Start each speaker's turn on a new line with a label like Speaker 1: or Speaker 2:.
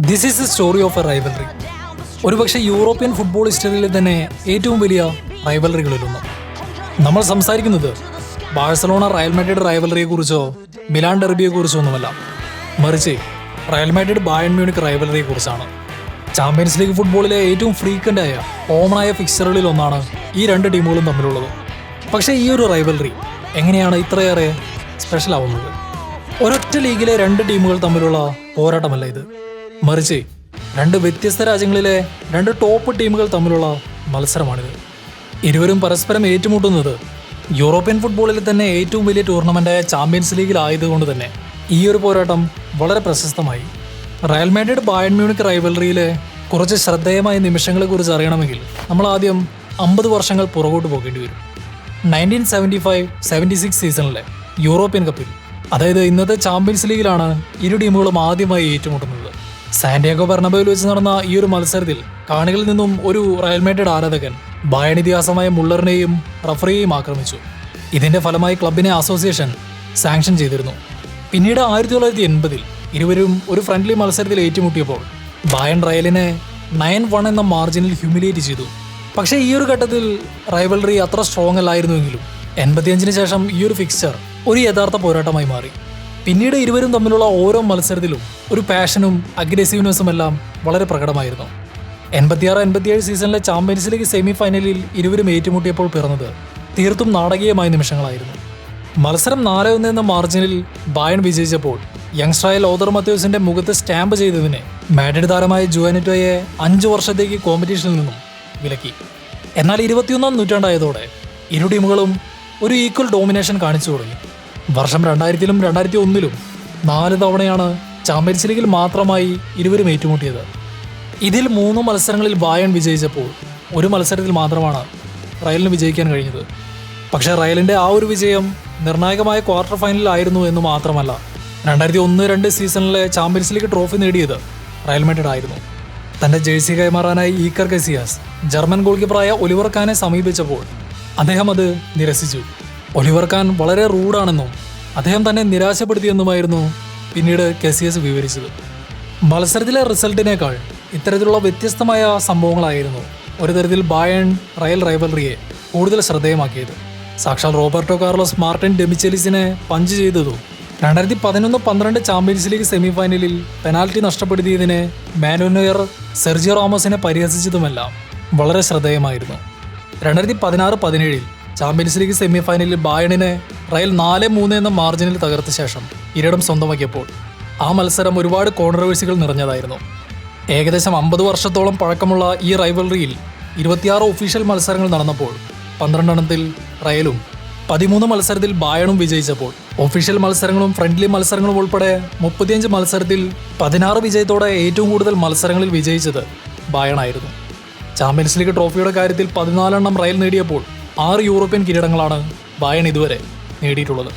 Speaker 1: This is a story of a rivalry ഒരുപക്ഷെ European football ഹിസ്റ്ററിയിലെ തന്നെ ഏറ്റവും വലിയ റൈവലറികളിലൊന്ന് നമ്മൾ സംസാരിക്കുന്നത് ബാഴ്സലോണ റയൽ മാഡ്രിഡ് റൈവലറിയെ കുറിച്ചോ മിലാൻ ഡെർബിയെ കുറിച്ചോ ഒന്നുമല്ല. മറിച്ച് റയൽ മാഡ്രിഡ് ബായൺ മ്യൂണിക് റൈവലറിയെ കുറിച്ചാണ് ചാമ്പ്യൻസ് ലീഗ് ഫുട്ബോളിലെ ഏറ്റവും ഫ്രീക്വന്റ് ആയ കോമണായ ഫിക്സറുകളിൽ ഒന്നാണ് ഈ രണ്ട് ടീമുകളും തമ്മിലുള്ളത്. പക്ഷേ ഈ ഒരു റൈവലറി എങ്ങനെയാണ് ഇത്രയേറെ സ്പെഷ്യൽ ആവുന്നത്? ഒരൊറ്റ ലീഗിലെ രണ്ട് ടീമുകൾ തമ്മിലുള്ള പോരാട്ടമല്ല ഇത്. മറിച്ച് രണ്ട് വ്യത്യസ്ത രാജ്യങ്ങളിലെ രണ്ട് ടോപ്പ് ടീമുകൾ തമ്മിലുള്ള മത്സരമാണിത്. ഇരുവരും പരസ്പരം ഏറ്റുമുട്ടുന്നത് യൂറോപ്യൻ ഫുട്ബോളിൽ തന്നെ ഏറ്റവും വലിയ ടൂർണമെന്റായ ചാമ്പ്യൻസ് ലീഗിലായതുകൊണ്ട് തന്നെ ഈ ഒരു പോരാട്ടം വളരെ പ്രശസ്തമായി. റയൽ മാഡ്രിഡ് ബായൺ മ്യൂണിക് റൈവലറിയിലെ കുറച്ച് ശ്രദ്ധേയമായ നിമിഷങ്ങളെ കുറിച്ച് അറിയണമെങ്കിൽ നമ്മൾ ആദ്യം അമ്പത് വർഷങ്ങൾ പുറകോട്ട് പോകേണ്ടി വരും. Nineteen seventy five seventy six സീസണിലെ യൂറോപ്യൻ കപ്പിൽ അതായത് ഇന്നത്തെ ചാമ്പ്യൻസ് ലീഗിലാണ് ഇരു ടീമുകളും ആദ്യമായി ഏറ്റുമുട്ടുന്നത്. സാന്റിയാഗോ ബർണബയിൽ വെച്ച് നടന്ന ഈ ഒരു മത്സരത്തിൽ കാണികളിൽ നിന്നും ഒരു റയൽ മേറ്റഡ് ആരാധകൻ ബായണിതിഹാസമായ മുള്ളറിനെയും റഫറിയെയും ആക്രമിച്ചു. ഇതിന്റെ ഫലമായി ക്ലബിനെ അസോസിയേഷൻ സാങ്ഷൻ ചെയ്തിരുന്നു. പിന്നീട് ആയിരത്തി തൊള്ളായിരത്തി എൺപതിൽ ഇരുവരും ഒരു ഫ്രണ്ട്ലി മത്സരത്തിൽ ഏറ്റുമുട്ടിയപ്പോൾ ബായൺ റയലിനെ നയൻ വൺ എന്ന മാർജിനിൽ ഹ്യൂമിലേറ്റ് ചെയ്തു. പക്ഷേ ഈ ഒരു ഘട്ടത്തിൽ റൈവൽറി അത്ര സ്ട്രോങ് അല്ലായിരുന്നുവെങ്കിലും എൺപത്തിയഞ്ചിന് ശേഷം ഈ ഒരു ഫിക്സ്ചർ ഒരു യഥാർത്ഥ പോരാട്ടമായി മാറി. പിന്നീട് ഇരുവരും തമ്മിലുള്ള ഓരോ മത്സരത്തിലും ഒരു പാഷനും അഗ്രസീവ്നെസ്സും എല്ലാം വളരെ പ്രകടമായിരുന്നു. എൺപത്തിയാറ് എൺപത്തിയേഴ് സീസണിലെ ചാമ്പ്യൻസ് ലീഗ് സെമി ഫൈനലിൽ ഇരുവരും ഏറ്റുമുട്ടിയപ്പോൾ പിറന്നത് തീർത്തും നാടകീയമായ നിമിഷങ്ങളായിരുന്നു. മത്സരം നാല് ഒന്ന് എന്ന മാർജിനിൽ ബായൺ വിജയിച്ചപ്പോൾ യങ്സ്റ്ററായ ലോതർ മത്യൂസിന്റെ മുഖത്ത് സ്റ്റാമ്പ് ചെയ്തതിനെ മാഡ്രിഡ് താരമായ ജുവാനിറ്റോയെ അഞ്ചു വർഷത്തേക്ക് കോമ്പറ്റീഷനിൽ നിന്നും വിലക്കി. എന്നാൽ ഇരുപത്തിയൊന്നാം നൂറ്റാണ്ടായതോടെ ഇരു ടീമുകളും ഒരു ഈക്വൽ ഡോമിനേഷൻ കാണിച്ചു തുടങ്ങി. വർഷം രണ്ടായിരത്തിലും രണ്ടായിരത്തി ഒന്നിലും നാല് തവണയാണ് ചാമ്പ്യൻസ് ലീഗിൽ മാത്രമായി ഇരുവരും ഏറ്റുമുട്ടിയത്. ഇതിൽ മൂന്ന് മത്സരങ്ങളിൽ ബായൺ വിജയിച്ചപ്പോൾ ഒരു മത്സരത്തിൽ മാത്രമാണ് റയലിന് വിജയിക്കാൻ കഴിഞ്ഞത്. പക്ഷേ റയലിന്റെ ആ ഒരു വിജയം നിർണായകമായ ക്വാർട്ടർ ഫൈനലിലായിരുന്നു എന്ന് മാത്രമല്ല രണ്ടായിരത്തി ഒന്ന് രണ്ട് സീസണിലെ ചാമ്പ്യൻസ് ലീഗ് ട്രോഫി നേടിയത് റയൽ മാഡ്രിഡ് ആയിരുന്നു. തന്റെ ജേഴ്സി കൈമാറാനായി ഈക്കർ കസിയാസ് ജർമ്മൻ ഗോൾ കീപ്പറായ ഒലിവർ ഖാനെ സമീപിച്ചപ്പോൾ അദ്ദേഹം അത് നിരസിച്ചു. ഒലിവർ ഖാൻ വളരെ റൂഡാണെന്നും അദ്ദേഹം തന്നെ നിരാശപ്പെടുത്തിയെന്നുമായിരുന്നു പിന്നീട് കെസിയസ് വിവരിച്ചത്. മത്സരത്തിലെ റിസൾട്ടിനേക്കാൾ ഇത്തരത്തിലുള്ള വ്യത്യസ്തമായ സംഭവങ്ങളായിരുന്നു ഒരു തരത്തിൽ ബായൺ റയൽ റൈവലറിയെ കൂടുതൽ ശ്രദ്ധേയമാക്കിയത്. സാക്ഷാൽ റോബർട്ടോ കാർലോസ് മാർട്ടിൻ ഡെമിച്ചെലിസിനെ പഞ്ച് ചെയ്തതും രണ്ടായിരത്തി പതിനൊന്ന് പന്ത്രണ്ട് ചാമ്പ്യൻസ് ലീഗ് സെമിഫൈനലിൽ പെനാൽറ്റി നഷ്ടപ്പെടുത്തിയതിനെ മാനുനയർ സെർജിയോ റാമോസിനെ പരിഹസിച്ചതുമെല്ലാം വളരെ ശ്രദ്ധേയമായിരുന്നു. രണ്ടായിരത്തി പതിനാറ് പതിനേഴിൽ ചാമ്പ്യൻസ് ലീഗ് സെമി ഫൈനലിൽ ബായണിനെ റയൽ നാല് മൂന്ന് എന്ന മാർജിനിൽ തകർത്ത ശേഷം ഇരടം സ്വന്തമാക്കിയപ്പോൾ ആ മത്സരം ഒരുപാട് കോൺട്രവേഴ്സികൾ നിറഞ്ഞതായിരുന്നു. ഏകദേശം അമ്പത് വർഷത്തോളം പഴക്കമുള്ള ഈ റൈവൽറിയിൽ ഇരുപത്തിയാറ് ഒഫീഷ്യൽ മത്സരങ്ങൾ നടന്നപ്പോൾ പന്ത്രണ്ടെണ്ണത്തിൽ റയലും പതിമൂന്ന് മത്സരത്തിൽ ബായണും വിജയിച്ചപ്പോൾ ഒഫീഷ്യൽ മത്സരങ്ങളും ഫ്രണ്ട്ലി മത്സരങ്ങളും ഉൾപ്പെടെ മുപ്പത്തിയഞ്ച് മത്സരത്തിൽ പതിനാറ് വിജയത്തോടെ ഏറ്റവും കൂടുതൽ മത്സരങ്ങളിൽ വിജയിച്ചത് ബായണായിരുന്നു. ചാമ്പ്യൻസ് ലീഗ് ട്രോഫിയുടെ കാര്യത്തിൽ പതിനാലെണ്ണം റയൽ നേടിയപ്പോൾ ആറ് യൂറോപ്യൻ കിരീടങ്ങളാണ് ബായൺ ഇതുവരെ നേടിയിട്ടുള്ളത്.